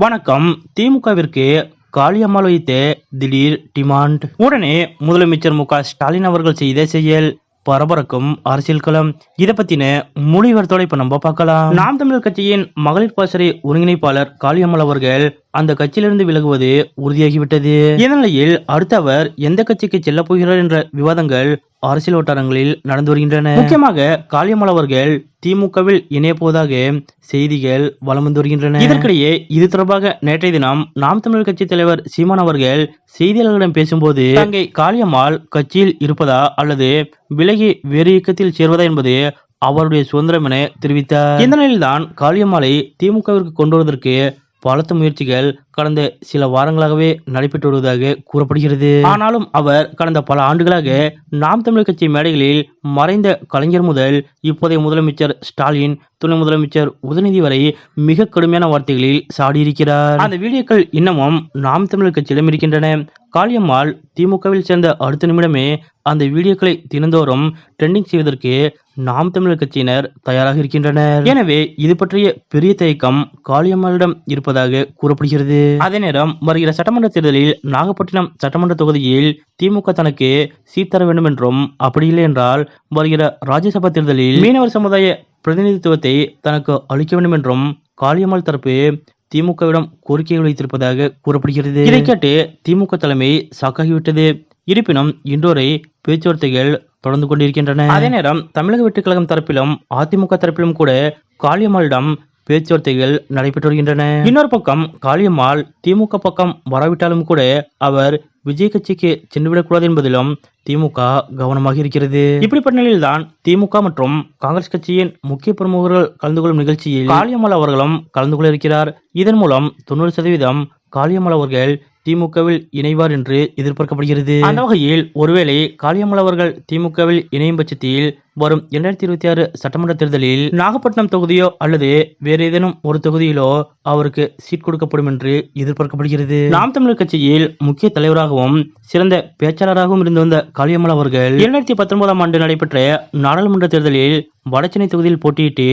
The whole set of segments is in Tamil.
வணக்கம். திமுகவிற்கு காளியம்மாள் வைத்த திடீர் டிமாண்ட். உடனே முதலமைச்சர் மு ஸ்டாலின் அவர்கள் செய்த செயல் பரபரக்கும் அரசியல் களம். இதை பத்தின முழு இப்ப நம்ம பார்க்கலாம். நாம் தமிழர் கட்சியின் மகளிர் பாசறை ஒருங்கிணைப்பாளர் காளியம்மாள் அவர்கள் அந்த கட்சியிலிருந்து விலகுவது உறுதியாகிவிட்டது. இந்நிலையில் அடுத்தவர் அவர் எந்த கட்சிக்கு செல்ல போகிறார் என்ற விவாதங்கள் அரசியல் வட்டாரங்களில் நடந்து வருகின்றன. முக்கியமாக காளியம்மாள் அவர்கள் திமுகவில் இணைய போவதாக செய்திகள் வலம் வந்து வருகின்றன. இதற்கிடையே இது தொடர்பாக நேற்றைய தினம் நாம் தமிழர் கட்சி தலைவர் சீமான் அவர்கள் செய்தியாளர்களிடம் பேசும்போது தங்கை காளியம்மாள் கட்சியில் இருப்பதா அல்லது விலகி வேறு இயக்கத்தில் சேர்வதா என்பது அவருடைய சுதந்திரம் என தெரிவித்தார். இந்த நிலையில்தான் காளியம்மாளை திமுகவிற்கு கொண்டு வருவதற்கு பலத்த முயற்சிகள் கடந்த சில வாரங்களாகவே நடைபெற்று வருவதாக கூறப்படுகிறது. ஆனாலும் அவர் கடந்த பல ஆண்டுகளாக நாம் தமிழர் கட்சி மேடைகளில் மறைந்த கலைஞர் முதல் இப்போதைய முதலமைச்சர் ஸ்டாலின் துணை முதலமைச்சர் உதயநிதி வரை மிக கடுமையான வார்த்தைகளில் சாடியிருக்கிறார். அந்த வீடியோக்கள் இன்னமும் நாம் தமிழர் கட்சியிடம் இருக்கின்றன. காளியம்மாள் திமுகவில் சேர்ந்த அடுத்த நிமிடமே அந்த வீடியோக்களை தினந்தோறும் ட்ரெண்டிங் செய்வதற்கு நாம் தமிழர் கட்சியினர் தயாராக இருக்கின்றனர். எனவே இது பற்றிய பெரிய தயக்கம் காளியம்மாளிடம் இருப்பதாக கூறப்படுகிறது. அதே நேரம் வருகிற சட்டமன்ற தேர்தலில் நாகப்பட்டினம் சட்டமன்ற தொகுதியில் திமுக தனக்கு சீட் தர வேண்டும் என்றும் அப்படி இல்லை என்றால் வருகிற ராஜ்யசபா தேர்தலில் மீனவர் சமுதாய பிரதிநிதித்துவத்தை தனக்கு அளிக்க வேண்டும் என்றும் காளியம்மாள் தரப்பு திமுகவிடம் கோரிக்கைகள் வைத்திருப்பதாக கூறப்படுகிறது. இதை கேட்டு திமுக தலைமை சாக்காகிவிட்டது. இருப்பினும் இன்றோரை பேச்சுவார்த்தைகள் தொடர்ந்து கொண்டிருக்கின்றன. அதே நேரம் தமிழக வெட்டுக் கழகம் தரப்பிலும் அதிமுக தரப்பிலும் கூட காளியம்மாளிடம் பேச்சுவார்த்தைகள் நடைபெற்று வருகின்றன. இன்னொரு பக்கம் காளியம்மாள் திமுக பக்கம் வராவிட்டாலும் கூட அவர் விஜய் கட்சிக்கு சென்றுவிடக்கூடாது என்பதிலும் திமுக கவனமாக இருக்கிறது. இப்படிப்பட்ட நிலையில்தான் திமுக மற்றும் காங்கிரஸ் கட்சியின் முக்கிய பிரமுகர்கள் கலந்து கொள்ளும் நிகழ்ச்சியில் காளியம்மாள் அவர்களும் கலந்து கொள்ள இருக்கிறார். இதன் மூலம் தொண்ணூறு சதவீதம் காளியம்மாள் அவர்கள் திமுகவில் இணைவார் என்று எதிர்பார்க்கப்படுகிறது. அந்த வகையில் ஒருவேளை காளியம்மாள் அவர்கள் திமுகவில் இணையும் பட்சத்தில் வரும் இரண்டாயிரத்தி இருபத்தி ஆறு சட்டமன்ற தேர்தலில் நாகப்பட்டினம் தொகுதியோ அல்லது வேறு ஏதேனும் ஒரு தொகுதியிலோ அவருக்கு சீட் கொடுக்கப்படும் என்று எதிர்பார்க்கப்படுகிறது. நாம் தமிழர் கட்சியில் முக்கிய தலைவராகவும் சிறந்த பேச்சாளராகவும் இருந்து வந்த காளியம்மாள் அவர்கள் இரண்டாயிரத்தி பத்தொன்பதாம் ஆண்டு நடைபெற்ற நாடாளுமன்ற தேர்தலில் வடசென்னை தொகுதியில் போட்டியிட்டு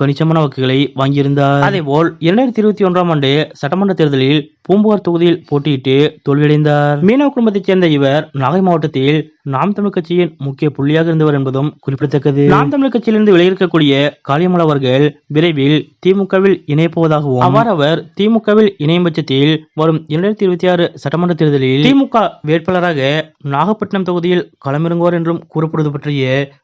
கணிசமான வாக்குகளை வாங்கியிருந்தார். அதேபோல் இரண்டாயிரத்தி இருபத்தி ஒன்றாம் ஆண்டு சட்டமன்ற தேர்தலில் பூம்புகார் தொகுதியில் போட்டியிட்டு தோல்வியடைந்தார். மீனவ குடும்பத்தைச் சேர்ந்த இவர் நாகை மாவட்டத்தில் நாம் தமிழ் கட்சியின் முக்கிய புள்ளியாக இருந்தவர் என்பதும் குறிப்பிடத்தக்கது. நாம் தமிழ் கட்சியிலிருந்து வெளியிருக்கக்கூடிய காளியம்மாள் அவர்கள் விரைவில் திமுகவில் இணையப் போவதாகவும் அவ்வாறு அவர் திமுகவில் இணையும் பட்சத்தில் வரும் இரண்டாயிரத்தி இருபத்தி ஆறு சட்டமன்ற தேர்தலில் திமுக வேட்பாளராக நாகப்பட்டினம் தொகுதியில் களமிறங்குவார் என்றும் கூறப்படுவது பற்றிய